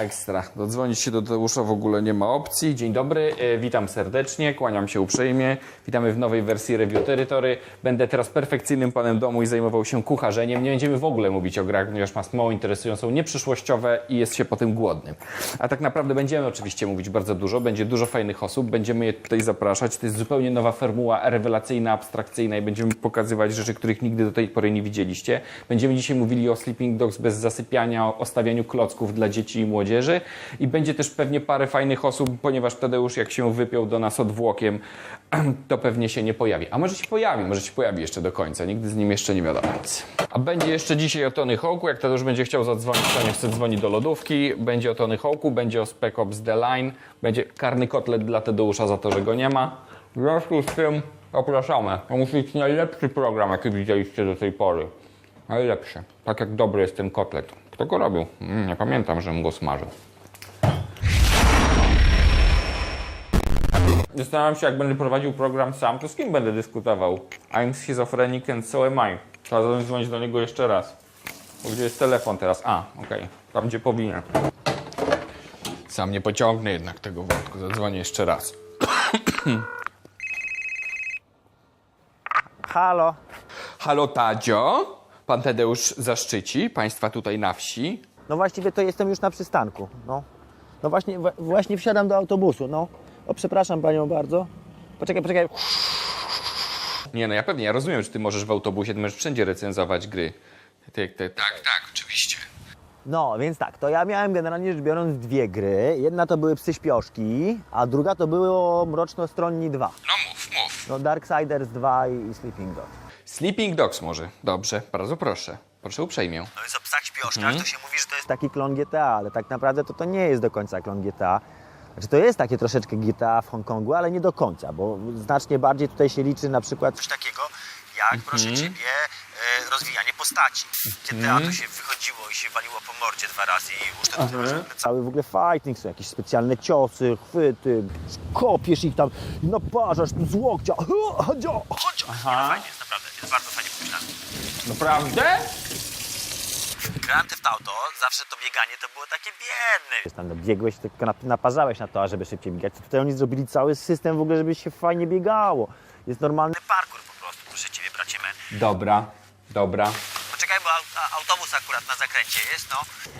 Ekstra. Dodzwonić się do Tadeusza w ogóle nie ma opcji. Dzień dobry, e, witam serdecznie, kłaniam się uprzejmie. Witamy w nowej wersji Review Territory. Będę teraz perfekcyjnym panem domu i zajmował się kucharzeniem. Nie będziemy w ogóle mówić o grach, ponieważ nas mało interesują, są nieprzyszłościowe i jest się po tym głodnym. A tak naprawdę będziemy oczywiście mówić bardzo dużo, będzie dużo fajnych osób, będziemy je tutaj zapraszać. To jest zupełnie nowa formuła, rewelacyjna, abstrakcyjna i będziemy pokazywać rzeczy, których nigdy do tej pory nie widzieliście. Będziemy dzisiaj mówili o Sleeping Dogs bez zasypiania, o stawianiu klocków dla dzieci i młodzieży i będzie też pewnie parę fajnych osób, ponieważ Tadeusz jak się wypiął do nas odwłokiem, to pewnie się nie pojawi. A może się pojawi, może się pojawi jeszcze do końca, nigdy z nim jeszcze nie wiadomo nic. A będzie jeszcze dzisiaj o Tony Hawku, jak Tadeusz będzie chciał zadzwonić, to nie chce dzwonić do lodówki, będzie o Tony Hawku, będzie o Spec Ops The Line, będzie karny kotlet dla Tadeusza za to, że go nie ma. W związku z tym zapraszamy. To musi być najlepszy program, jaki widzieliście do tej pory. Najlepszy. Tak jak dobry jest ten kotlet. Kto go robił? Mm, nie pamiętam, żebym go smażył. Zastanawiam się, jak będę prowadził program sam, to z kim będę dyskutował? I'm schizophrenic and so am I. Trzeba zadzwonić do niego jeszcze raz. Bo gdzie jest telefon teraz? A, okej. Tam, gdzie powinien. Sam nie pociągnę jednak tego wątku. Zadzwonię jeszcze raz. Halo. Halo Tadzio? Pan Tadeusz zaszczyci Państwa tutaj na wsi. No właściwie to jestem już na przystanku. No, no właśnie, wa- właśnie wsiadam do autobusu. No, o, przepraszam panią bardzo. Poczekaj, poczekaj. Nie no, ja pewnie, ja rozumiem, że ty możesz w autobusie, ty możesz wszędzie recenzować gry. Ty, ty, tak, tak, oczywiście. No, więc tak, to ja miałem generalnie rzecz biorąc dwie gry. Jedna to były Psy Śpioszki, a druga to było Mrocznostronni 2. No mów, mów. No, Darksiders 2 i Sleeping Dogs. Sleeping Dogs może. Dobrze, bardzo proszę. Proszę uprzejmie. No więc o Psach Śpioszkach to się mówi, że to jest taki klon GTA, ale tak naprawdę to to nie jest do końca klon GTA. Znaczy to jest takie troszeczkę GTA w Hongkongu, ale nie do końca, bo znacznie bardziej tutaj się liczy na przykład coś takiego jak, proszę Ciebie, e, rozwijanie postaci. W GTA to się wychodziło i się waliło po mordzie dwa razy i uszczędniło Cały w ogóle fighting, są jakieś specjalne ciosy, chwyty, kopiesz ich tam i naparzasz tu z łokcia. Chodzio, chodzio. Fajnie jest, naprawdę, jest bardzo fajnie pomyślane. Naprawdę? Grand Theft Auto, zawsze to bieganie to było takie biedne. Tam no, biegłeś, tylko nap- naparzałeś na to, żeby szybciej biegać. Tutaj oni zrobili cały system w ogóle, żeby się fajnie biegało. Jest normalny parkour po prostu, proszę Ciebie, bracie men. Dobra, dobra. Poczekaj, bo autobus akurat na zakręcie jest, no.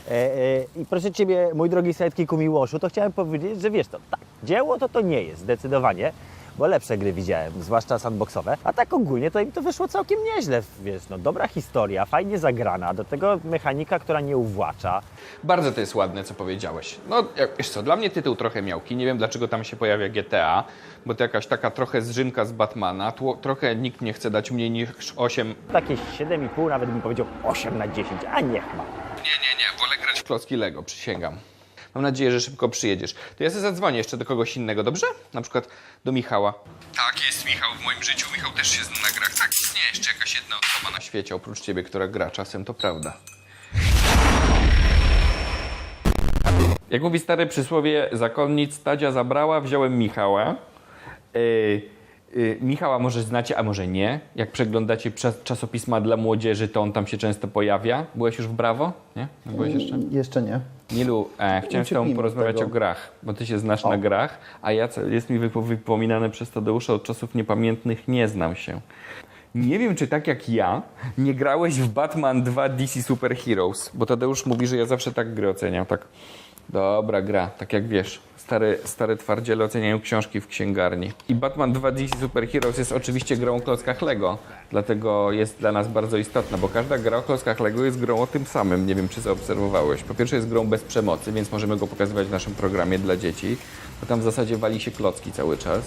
E, e, I proszę Ciebie, mój drogi sidekicku Miłoszu, to chciałem powiedzieć, że wiesz to, tak, dzieło to to nie jest, zdecydowanie. Bo lepsze gry widziałem, zwłaszcza sandboxowe. A tak ogólnie to im to wyszło całkiem nieźle, wiesz, no dobra historia, fajnie zagrana, do tego mechanika, która nie uwłacza. Bardzo to jest ładne, co powiedziałeś. No, jak- wiesz co, dla mnie tytuł trochę miałki. Nie wiem, dlaczego tam się pojawia GTA, bo to jakaś taka trochę zżynka z Batmana. Tło, trochę nikt nie chce dać mniej niż 8. Takie 7,5, nawet bym powiedział 8 na 10, a niech ma. Nie, nie, nie, wolę grać w klocki Lego, przysięgam. Mam nadzieję, że szybko przyjedziesz. To ja sobie zadzwonię jeszcze do kogoś innego, dobrze? Na przykład do Michała. Tak, jest Michał w moim życiu. Michał też się zna na grach. Tak, nie, jeszcze jakaś jedna osoba na świecie oprócz ciebie, która gra czasem, to prawda. Jak mówi stare przysłowie, zakonnic Tadzia zabrała, wziąłem Michała. Yy, yy, Michała może znacie, a może nie. Jak przeglądacie czas, czasopisma dla młodzieży, to on tam się często pojawia. Byłeś już w Brawo? Nie? Nie byłeś jeszcze? Jeszcze nie. Nilu, e, chciałem z tobą porozmawiać tego. o grach, bo ty się znasz na grach, a ja, jest mi wypo- wypominane przez Tadeusza od czasów niepamiętnych, nie znam się. Nie wiem, czy tak jak ja, nie grałeś w Batman 2 DC Super Heroes, bo Tadeusz mówi, że ja zawsze tak gry oceniam, tak. Dobra gra, tak jak wiesz. Stare, stare twardziele oceniają książki w księgarni. I Batman 2 DC Super Heroes jest oczywiście grą o klockach Lego. Dlatego jest dla nas bardzo istotna, bo każda gra o klockach Lego jest grą o tym samym. Nie wiem, czy zaobserwowałeś. Po pierwsze jest grą bez przemocy, więc możemy go pokazywać w naszym programie dla dzieci. Bo tam w zasadzie wali się klocki cały czas.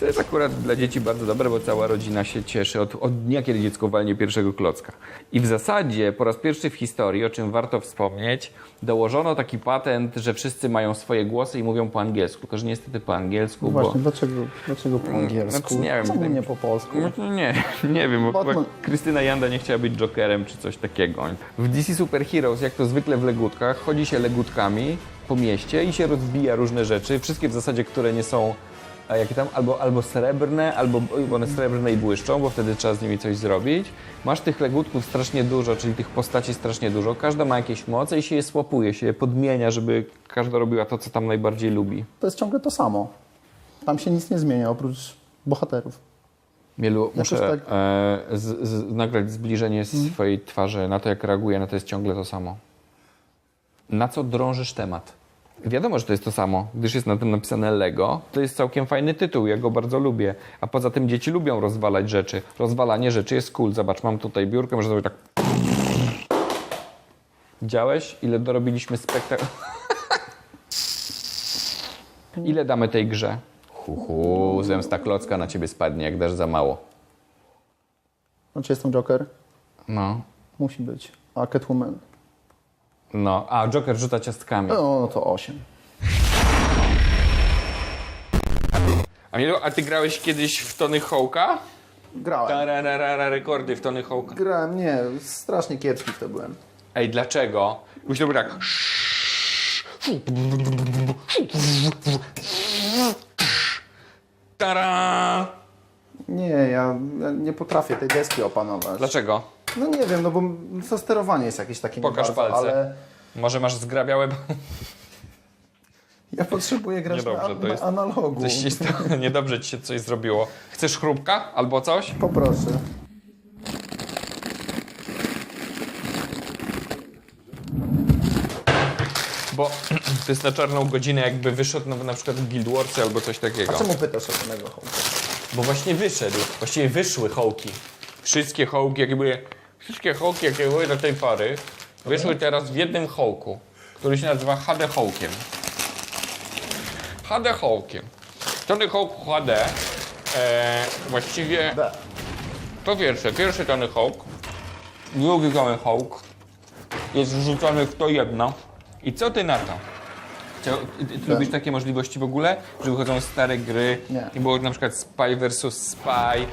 To jest akurat dla dzieci bardzo dobre, bo cała rodzina się cieszy od, od dnia, kiedy dziecko walnie pierwszego klocka. I w zasadzie po raz pierwszy w historii, o czym warto wspomnieć, dołożono taki patent, że wszyscy mają swoje głosy i mówią po angielsku. Tylko, że niestety po angielsku, No bo... właśnie, dlaczego, dlaczego po angielsku? Znaczy, nie wiem, Czemu tak- nie po polsku? No, nie, nie wiem, bo chyba Krystyna Janda nie chciała być Jokerem czy coś takiego. W DC Super Heroes, jak to zwykle w legódkach, chodzi się legódkami po mieście i się rozbija różne rzeczy. Wszystkie w zasadzie, które nie są a jakie tam, albo, albo srebrne, albo bo one srebrne i błyszczą, bo wtedy trzeba z nimi coś zrobić. Masz tych legutków strasznie dużo, czyli tych postaci strasznie dużo. Każda ma jakieś moce i się je słapuje, się je podmienia, żeby każda robiła to, co tam najbardziej lubi. To jest ciągle to samo. Tam się nic nie zmienia oprócz bohaterów. Mielu, muszę tak- e, z, z, nagrać zbliżenie swojej twarzy na to, jak reaguje, na to jest ciągle to samo. Na co drążysz temat? Wiadomo, że to jest to samo, gdyż jest na tym napisane Lego. To jest całkiem fajny tytuł, ja go bardzo lubię. A poza tym dzieci lubią rozwalać rzeczy. Rozwalanie rzeczy jest cool. Zobacz, mam tutaj biurkę, może zrobić tak. Widziałeś, ile dorobiliśmy spektakl? ile damy tej grze? Hu, hu, zemsta klocka na ciebie spadnie, jak dasz za mało. Znaczy jestem Joker? No. Musi być. A Catwoman? No, a Joker rzuca ciastkami. No, no to 8. Amilu, a ty grałeś kiedyś w Tony Hawk'a? Grałem. Tararara, rekordy w Tony Hawk'a. Grałem, nie, strasznie kiepski w to byłem. Ej, dlaczego? Musiał być tak. Tara! Nie, ja, ja nie potrafię tej deski opanować. Dlaczego? No nie wiem, no bo to sterowanie jest jakieś takie Pokaż bardzo, palce. ale Może masz zgrabiałe... ja potrzebuję grać Niedobrze, na, to na jest- analogu. Coś ci Niedobrze ci się coś zrobiło. Chcesz chrupka albo coś? Poproszę. Bo to jest na czarną godzinę jakby wyszedł no, na przykład Guild Warsy albo coś takiego. A czemu pytasz o tego hołka? Bo właśnie wyszedł, właściwie wyszły hołki. Wszystkie hołki, jakie były, wszystkie hołki, jakie były do tej pory, wyszły teraz w jednym hołku, który się nazywa HD Hołkiem. HD Hołkiem. Tony Hawk HD e, właściwie B. po pierwsze, pierwszy Tony Hawk, drugi Tony Hawk jest wrzucony w to jedno. I co ty na to? Czy, ty, ty lubisz takie możliwości w ogóle? Że wychodzą stare gry Nie. i było na przykład Spy vs Spy.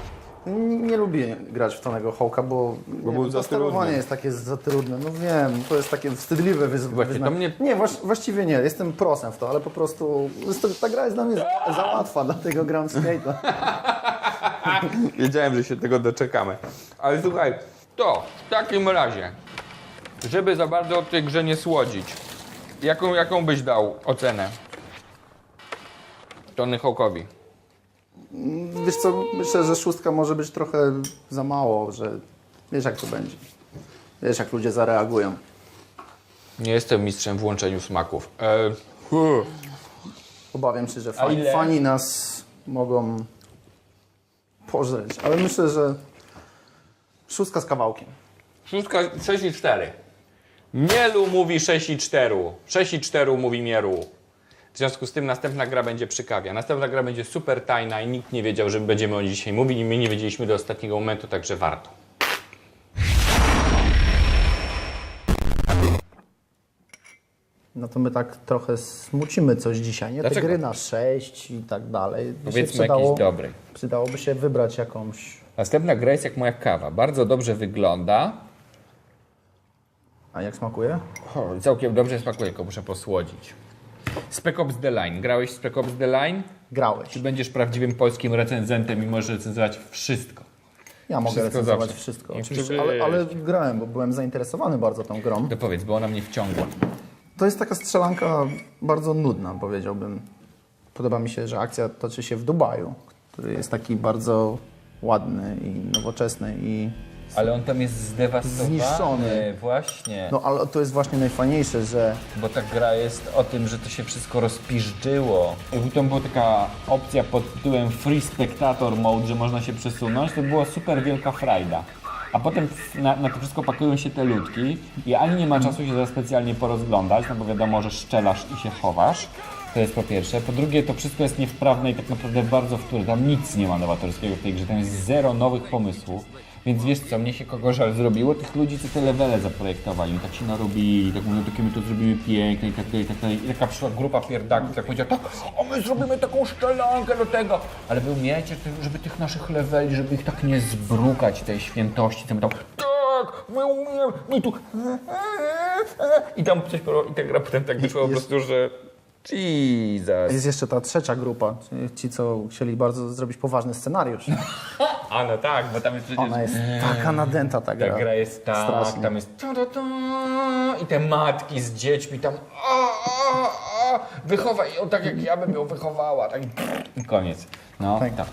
Nie lubię grać w Tonego Hołka, bo, nie za to sterowanie jest takie za trudne. No wiem, to jest takie wstydliwe wyz- Właśnie, wyznanie. to mnie- Nie, właś, właściwie nie, jestem prosem w to, ale po prostu ta gra jest dla mnie za, za łatwa, dlatego gram skate'a. Wiedziałem, że się tego doczekamy. Ale słuchaj, to w takim razie, żeby za bardzo o tej grze nie słodzić, jaką, jaką byś dał ocenę Tony Hawkowi? Wiesz co, myślę, że szóstka może być trochę za mało, że wiesz jak to będzie. Wiesz jak ludzie zareagują. Nie jestem mistrzem w łączeniu smaków. E. Obawiam się, że fani, ile? fani nas mogą pożreć, ale myślę, że szóstka z kawałkiem. Szóstka 6 i 4. Mielu mówi 6 i 4. 6 i 4 mówi Mieru. W związku z tym następna gra będzie przy kawie. Następna gra będzie super tajna i nikt nie wiedział, że będziemy o niej dzisiaj mówić i my nie wiedzieliśmy do ostatniego momentu, także warto. No to my tak trochę smucimy coś dzisiaj, nie? Dlaczego? Te gry na 6 i tak dalej. By się Powiedzmy jakiś dobry. Przydałoby się wybrać jakąś... Następna gra jest jak moja kawa. Bardzo dobrze wygląda. A jak smakuje? O, całkiem dobrze smakuje, tylko muszę posłodzić. Spec Ops The Line. Grałeś w Spec Ops The Line? Grałeś. Czy będziesz prawdziwym polskim recenzentem i możesz recenzować wszystko? Ja mogę Wszystko recenzować zawsze. wszystko, oczywiście, ale, ale grałem, bo byłem zainteresowany bardzo tą grą. To powiedz, bo ona mnie wciągła. To jest taka strzelanka bardzo nudna, powiedziałbym. Podoba mi się, że akcja toczy się w Dubaju, który jest taki bardzo ładny i nowoczesny i... Ale on tam jest zdewastowany. Zniszczony. Właśnie. No ale to jest właśnie najfajniejsze, że Bo ta gra jest o tym, że to się wszystko rozpiżdżyło. Jakby tam była taka opcja pod tytułem Free Spectator Mode, że można się przesunąć, to była super wielka frajda. A potem na, na to wszystko pakują się te ludki i ani nie ma czasu się za specjalnie porozglądać, no bo wiadomo, że szczelasz i się chowasz. To jest po pierwsze. Po drugie, to wszystko jest niewprawne i tak naprawdę bardzo wtórne. Tam nic nie ma nowatorskiego w tej grze. Tam jest zero nowych pomysłów. Więc wiesz co, mnie się kogo żal zrobiło? Tych ludzi, co te levele zaprojektowali. I tak się narobili, tak mówią, takie my to zrobimy pięknie i tak dalej, i tak dalej. I taka przyszła grupa pierdaków, tak powiedziała, tak, a my zrobimy taką szczelankę do tego. Ale wy umiecie, żeby tych naszych leveli, żeby ich tak nie zbrukać, tej świętości, tam, tam tak, my umiemy, my tu... I tam coś, i ta gra potem tak wyszła po prostu, że... Jesus. Jest jeszcze ta trzecia grupa, czyli ci, co chcieli bardzo zrobić poważny scenariusz. A no tak, bo tam jest przecież... Ona jest taka nadęta ta gra. Ta gra jest tak, Strasznie. tam jest ta, ta, ta, i te matki z dziećmi tam wychowaj ją tak jak ja bym ją wychowała. Tak, I koniec. No Tak. tak.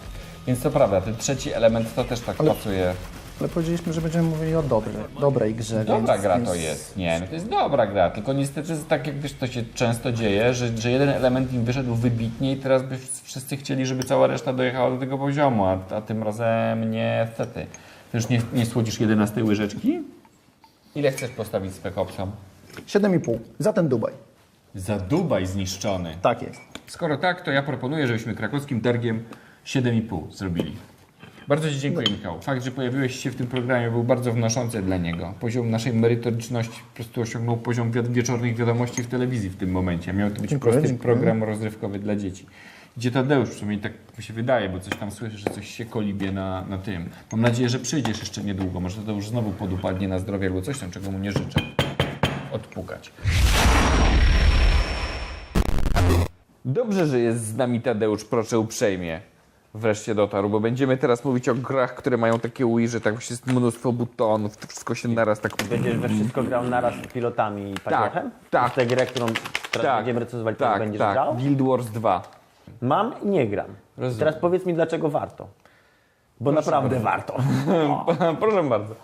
Więc to prawda, ten trzeci element to też tak pasuje. Ale powiedzieliśmy, że będziemy mówili o dobrej, dobrej grze. Dobra więc, gra więc to jest. Nie, no to jest dobra gra, tylko niestety tak jak wiesz, to się często dzieje, że, że jeden element im wyszedł wybitnie i teraz by wszyscy chcieli, żeby cała reszta dojechała do tego poziomu, a, a tym razem niestety. Ty już nie, nie słodzisz 11 łyżeczki? Ile chcesz postawić Spec Opsom? 7,5 za ten Dubaj. Za Dubaj zniszczony. Tak jest. Skoro tak, to ja proponuję, żebyśmy krakowskim targiem 7,5 zrobili. Bardzo Ci dziękuję, Michał. Fakt, że pojawiłeś się w tym programie był bardzo wnoszący dla niego. Poziom naszej merytoryczności po prostu osiągnął poziom wi- wieczornych wiadomości w telewizji w tym momencie. Miał to być Dziękuję, prosty dziękuję. program rozrywkowy dla dzieci. Gdzie Tadeusz, przynajmniej tak mi się wydaje, bo coś tam słyszę, że coś się kolibie na, na tym. Mam nadzieję, że przyjdziesz jeszcze niedługo. Może Tadeusz znowu podupadnie na zdrowie albo coś tam, czego mu nie życzę. Odpukać. Dobrze, że jest z nami Tadeusz, proszę uprzejmie. Wreszcie dotarł, bo będziemy teraz mówić o grach, które mają takie UI, że tak jest mnóstwo butonów, to wszystko się naraz tak... Będziesz we wszystko grał naraz z pilotami i patriochem? tak. W tę grę, którą teraz Tak, będziemy recenzować, tak, tak, będziesz tak. grał? Guild Wars 2. Mam i nie gram. Rozumiem. Teraz powiedz mi, dlaczego warto. Bo naprawdę warto. Proszę bardzo.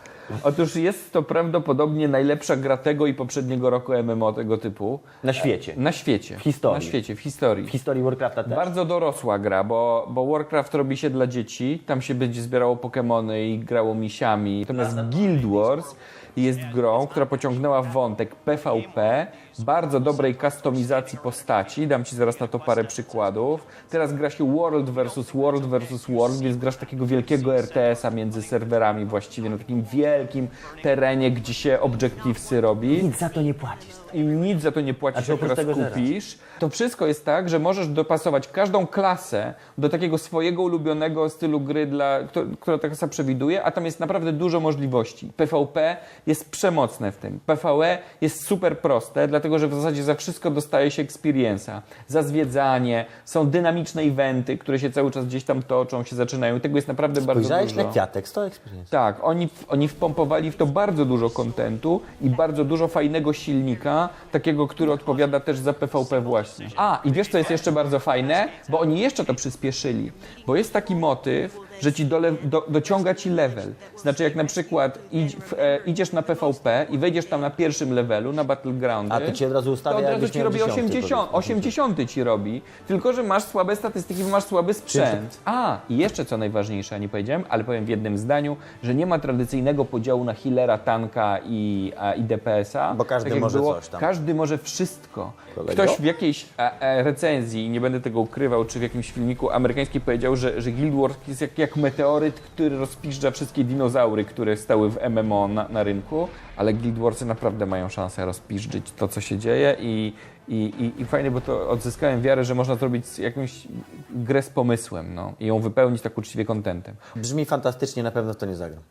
Otóż jest to prawdopodobnie najlepsza gra tego i poprzedniego roku MMO tego typu. Na świecie. Na świecie. W historii. Na świecie, w historii. W historii Warcrafta też. Bardzo dorosła gra, bo, bo Warcraft robi się dla dzieci. Tam się będzie zbierało Pokémony i grało misiami. Natomiast Guild Wars jest grą, która pociągnęła wątek PvP, bardzo dobrej kustomizacji postaci. Dam Ci zaraz na to parę przykładów. Teraz gra się World versus World versus World, więc grasz takiego wielkiego RTS-a między serwerami właściwie, na takim wielkim terenie, gdzie się Objectivesy robi Nic za to nie płacisz. i nic za to nie płacisz, jak oprócz raz tego, że kupisz. To wszystko jest tak, że możesz dopasować każdą klasę do takiego swojego ulubionego stylu gry, dla, która ta klasa przewiduje, a tam jest naprawdę dużo możliwości. PvP jest przemocne w tym. PvE jest super proste, dlatego że w zasadzie za wszystko dostaje się experience'a. Za zwiedzanie, są dynamiczne eventy, które się cały czas gdzieś tam toczą, się zaczynają. Tego jest naprawdę bardzo Spojrzałeś dużo. na kwiatek, to experience. Tak, oni, oni wpompowali w to bardzo dużo kontentu i bardzo dużo fajnego silnika, takiego, który odpowiada też za PvP właśnie. A, i wiesz co jest jeszcze bardzo fajne? Bo oni jeszcze to przyspieszyli, bo jest taki motyw, że ci dole, do, dociąga ci level. Znaczy jak na przykład idź, w, e, idziesz na PvP i wejdziesz tam na pierwszym levelu, na Battlegroundy, A to ci od razu ustawia, to od razu ci robi 10, 80, powiedzmy. 80 ci robi, tylko że masz słabe statystyki, bo masz słaby sprzęt. A, i jeszcze co najważniejsze, a nie powiedziałem, ale powiem w jednym zdaniu, że nie ma tradycyjnego podziału na healera, tanka i, a, i DPS-a. Bo każdy jak może było. coś tam. Każdy może wszystko. Kolego? Ktoś w jakiejś e, e, recenzji, nie będę tego ukrywał, czy w jakimś filmiku amerykańskim powiedział, że, że Guild Wars jest jak, jak meteoryt, który rozpiszcza wszystkie dinozaury, które stały w MMO na, na rynku, ale Guild Warsy naprawdę mają szansę rozpiszczyć to, co się dzieje i, i, i, i fajnie, bo to odzyskałem wiarę, że można zrobić jakąś grę z pomysłem no, i ją wypełnić tak uczciwie kontentem. Brzmi fantastycznie, na pewno w to nie zagram.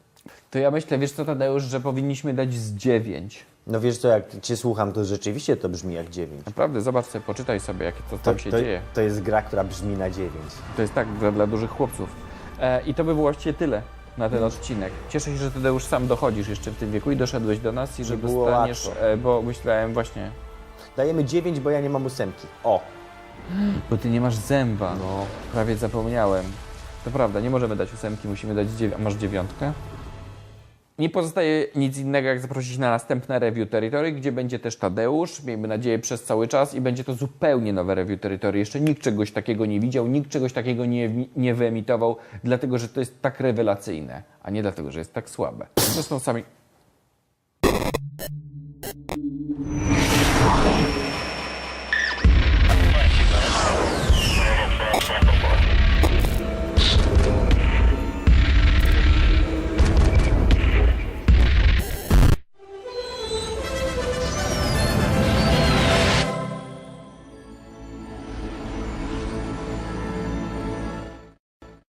To ja myślę, wiesz co Tadeusz, że powinniśmy dać z 9. No wiesz co, jak cię słucham, to rzeczywiście to brzmi jak 9. Naprawdę, zobacz sobie, poczytaj sobie, jakie to To, tam się to, dzieje. to jest gra, która brzmi na 9. To jest tak dla, dla dużych chłopców. E, I to by było właściwie tyle na ten odcinek. Cieszę się, że Tadeusz sam dochodzisz jeszcze w tym wieku i doszedłeś do nas i że było dostaniesz, łatwo. e, bo myślałem właśnie, Dajemy 9, bo ja nie mam ósemki. O! bo ty nie masz zęba. No, prawie zapomniałem. To prawda, nie możemy dać ósemki, musimy dać dziewię- a masz dziewiątkę? Nie pozostaje nic innego, jak zaprosić na następne Review Territory, gdzie będzie też Tadeusz, miejmy nadzieję, przez cały czas i będzie to zupełnie nowe Review Territory. Jeszcze nikt czegoś takiego nie widział, nikt czegoś takiego nie, nie wyemitował, dlatego że to jest tak rewelacyjne, a nie dlatego, że jest tak słabe. Zresztą sami